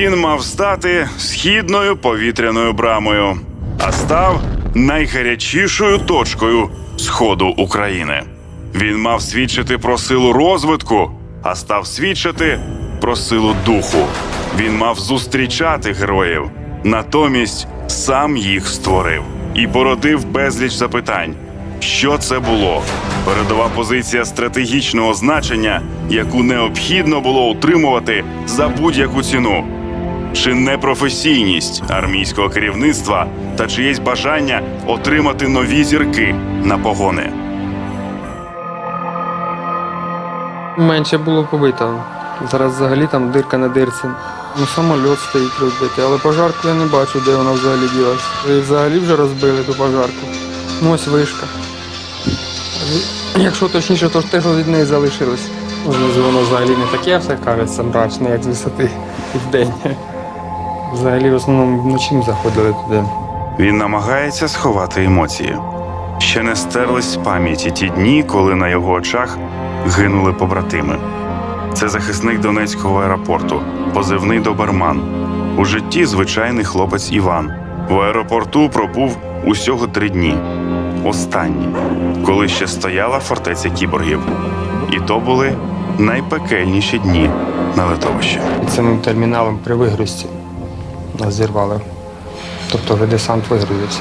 Він мав стати східною повітряною брамою, а став найгарячішою точкою сходу України. Він мав свідчити про силу розвитку, а став свідчити про силу духу. Він мав зустрічати героїв, натомість сам їх створив і породив безліч запитань. Що це було? Передова позиція стратегічного значення, яку необхідно було утримувати за будь-яку ціну. Чи непрофесійність армійського керівництва та чиєсь бажання отримати нові зірки на погони? Менше було побито. Зараз взагалі там дирка на дирці. Ну, самольот стоїть розбитий, але пожарку я не бачу, де вона взагалі ділась. І взагалі вже розбили ту пожарку. Ну ось вишка. Якщо точніше, то те, що від неї залишилось. Воно взагалі не таке все кажеться мрачне, як з висоти і вдень. Взагалі в основному вночі ми заходили туди. Він намагається сховати емоції. Ще не стерлись з пам'яті ті дні, коли на його очах гинули побратими. Це захисник Донецького аеропорту, позивний доберман. У житті звичайний хлопець Іван. В аеропорту пробув усього три дні. Останні, коли ще стояла фортеця кіборгів. І то були найпекельніші дні на литовищі. Під самим терміналом при вигрузці нас зірвали. Тобто вже десант вигрузився.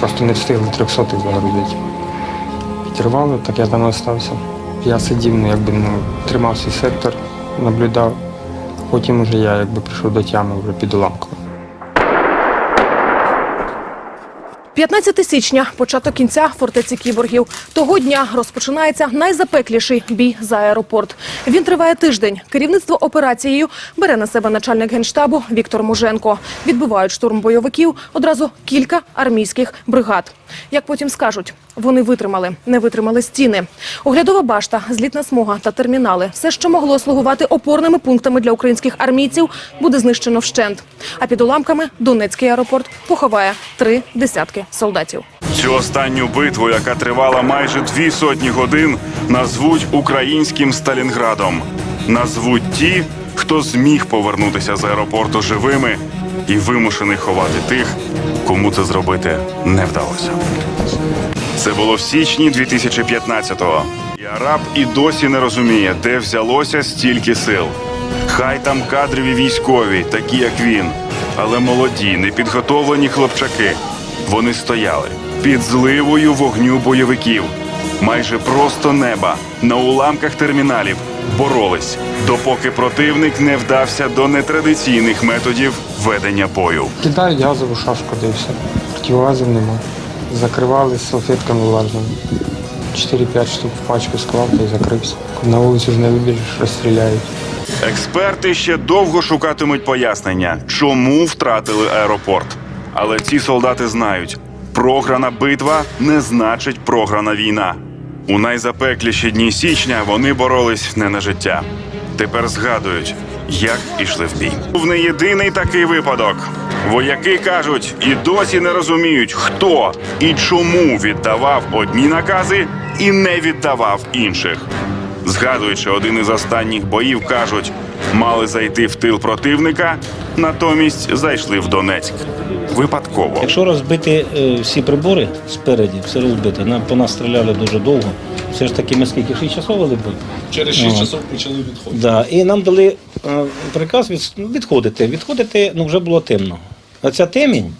Просто не встигли 300 загрузити. Підірвали, так я там залишився. Я сидів, ну, якби ну, тримав свій сектор, наблюдав. Потім вже я якби прийшов до тями вже під уламком. 15 січня, початок кінця фортеці кіборгів. Того дня розпочинається найзапекліший бій за аеропорт. Він триває тиждень. Керівництво операцією бере на себе начальник генштабу Віктор Муженко. Відбивають штурм бойовиків одразу кілька армійських бригад. Як потім скажуть, вони витримали, не витримали стіни. Оглядова башта, злітна смуга та термінали все, що могло слугувати опорними пунктами для українських армійців, буде знищено вщент. А під уламками Донецький аеропорт поховає три десятки солдатів. Цю останню битву, яка тривала майже дві сотні годин, назвуть українським Сталінградом. Назвуть ті, хто зміг повернутися з аеропорту живими і вимушений ховати тих, кому це зробити не вдалося. Це було в січні 2015-го. І араб і досі не розуміє, де взялося стільки сил. Хай там кадрові військові, такі як він, але молоді, непідготовлені хлопчаки. Вони стояли під зливою вогню бойовиків, майже просто неба на уламках терміналів боролись, допоки противник не вдався до нетрадиційних методів ведення бою. Кидають газову шашку, де все. Противогазів нема. Закривали салфетками влажними. 4-5 штук в пачку склав та й закрився. На вулицю ж не вибіжиш, розстріляють. Експерти ще довго шукатимуть пояснення, чому втратили аеропорт. Але ці солдати знають, програна битва не значить програна війна. У найзапекліші дні січня вони боролись не на життя. Тепер згадують, як ішли в бій. Був не єдиний такий випадок. Вояки кажуть і досі не розуміють, хто і чому віддавав одні накази і не віддавав інших. Згадуючи один із останніх боїв, кажуть, мали зайти в тил противника, натомість зайшли в Донецьк. Випадково. Якщо розбити е, всі прибори спереді, все розбите, нам по нас стріляли дуже довго. Все ж таки ми скільки 6 часов вели бой. Через 6 Ага. часов почали відходити. Да. І нам дали е, приказ від, ну, відходити. Відходити ну, вже було темно. А ця темінь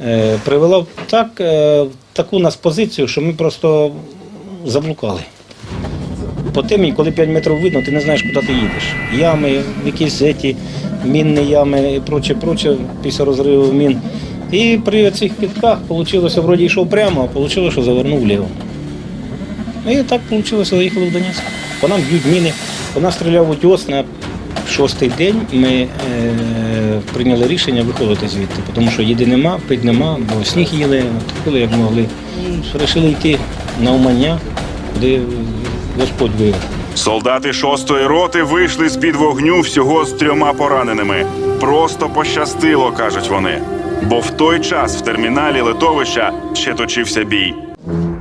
е, привела в так, е, в таку нас позицію, що ми просто заблукали. По темі, коли 5 метрів видно, ти не знаєш, куди ти їдеш. Ями, якісь еті, мінні ями і проче, проче після розриву мін. І при цих кітках вийшло, вроді йшов прямо, а вийшло, що завернув вліво. І так вийшло, заїхали в Донецьк. По нам б'ють міни, по нас стріляв утьос на шостий день ми е, прийняли рішення виходити звідти, тому що їди нема, пить нема, бо сніг їли, коли як могли. Вирішили йти на умання, куди Господь вивів. Солдати шостої роти вийшли з під вогню всього з трьома пораненими. Просто пощастило, кажуть вони. Бо в той час в терміналі литовища ще точився бій.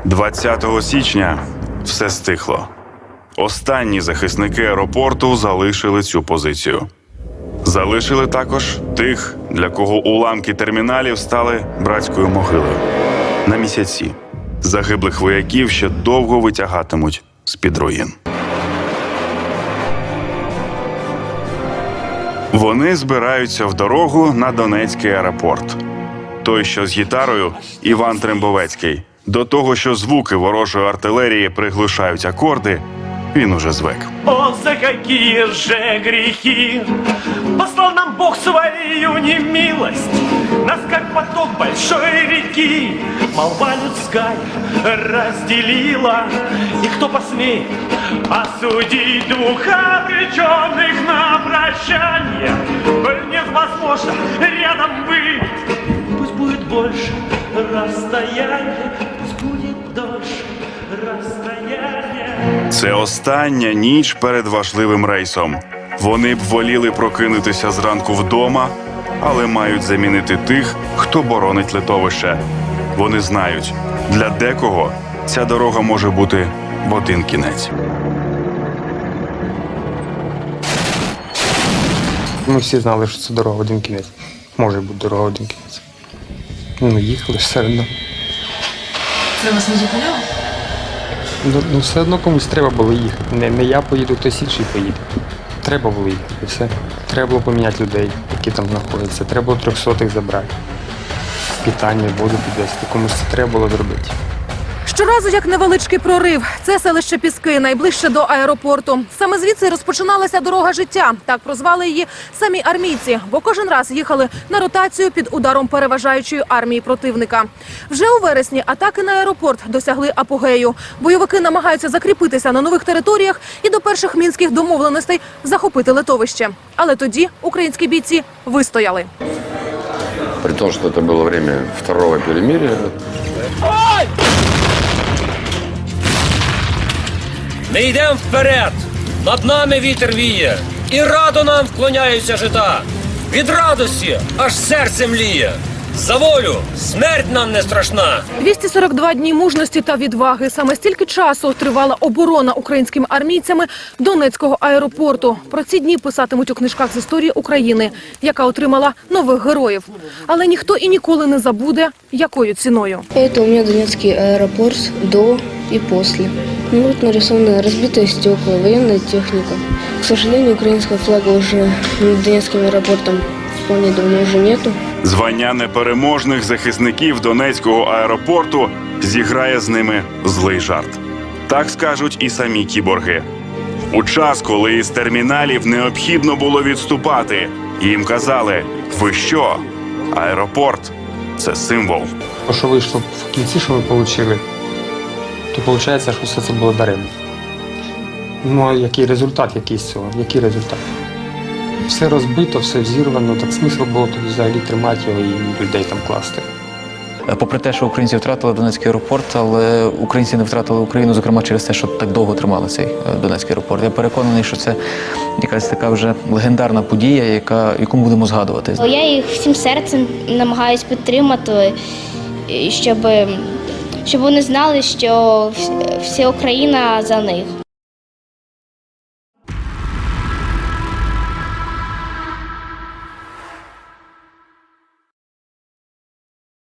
20 січня все стихло. Останні захисники аеропорту залишили цю позицію. Залишили також тих, для кого уламки терміналів стали братською могилою. На місяці загиблих вояків ще довго витягатимуть з-під руїн. Вони збираються в дорогу на Донецький аеропорт. Той, що з гітарою, Іван Трембовецький. До того, що звуки ворожої артилерії приглушають акорди, він уже звик. О, за какие же грехи! Послал нам Бог свою немилость. Нас как поток большой Молва людская разделила. И кто посмеет осудить двух обреченных на прощание? Коль невозможно рядом быть. Пусть будет больше расстояние Пусть будет дольше расстояние Це остання ніч перед важливим рейсом. Вони б воліли прокинутися зранку вдома, але мають замінити тих, хто боронить литовище. Вони знають, для декого ця дорога може бути в один кінець. Ми всі знали, що це дорога в один кінець. Може бути дорога в один кінець. Ну, їхали все одно. Це вас не зупиняло? Ну, ну все одно комусь треба було їхати. Не, не я поїду, хтось інший поїде. Треба було їхати, все. Треба було поміняти людей, які там знаходяться. Треба було трьохсотих забрати. Питання, воду підвести. Комусь це треба було зробити. Щоразу як невеличкий прорив. Це селище Піски, найближче до аеропорту. Саме звідси розпочиналася дорога життя. Так прозвали її самі армійці, бо кожен раз їхали на ротацію під ударом переважаючої армії противника. Вже у вересні атаки на аеропорт досягли апогею. Бойовики намагаються закріпитися на нових територіях і до перших мінських домовленостей захопити литовище. Але тоді українські бійці вистояли. При том, что это было время второго перемирия, Ми йдемо вперед. Над нами вітер віє, і радо нам вклоняються жита. Від радості аж серце мліє. За волю смерть нам не страшна. 242 дні мужності та відваги. Саме стільки часу тривала оборона українськими армійцями Донецького аеропорту. Про ці дні писатимуть у книжках з історії України, яка отримала нових героїв. Але ніхто і ніколи не забуде, якою ціною. Это у меня Донецкий аэропорт до и после. Ну, вот нарисованы разбитые стекла, военная техника. К сожалению, украинского флага уже над Донецким аэропортом вполне давно уже нету. Звання непереможних захисників Донецького аеропорту зіграє з ними злий жарт. Так скажуть і самі кіборги. У час, коли із терміналів необхідно було відступати, їм казали: ви що? Аеропорт це символ. То, що вийшло в кінці, що ми отримали, То виходить, що все це було даремно. Ну, а який результат якийсь з цього? Який результат? Все розбито, все взірвано, так смисл було тоді взагалі тримати його і людей там класти. Е, Попри те, що українці втратили Донецький аеропорт, але українці не втратили Україну, зокрема через те, що так довго тримали цей е, Донецький аеропорт. Я переконаний, що це якась така вже легендарна подія, яка яку ми будемо згадувати. Я їх всім серцем намагаюсь підтримати, щоб, щоб вони знали, що вся Україна за них.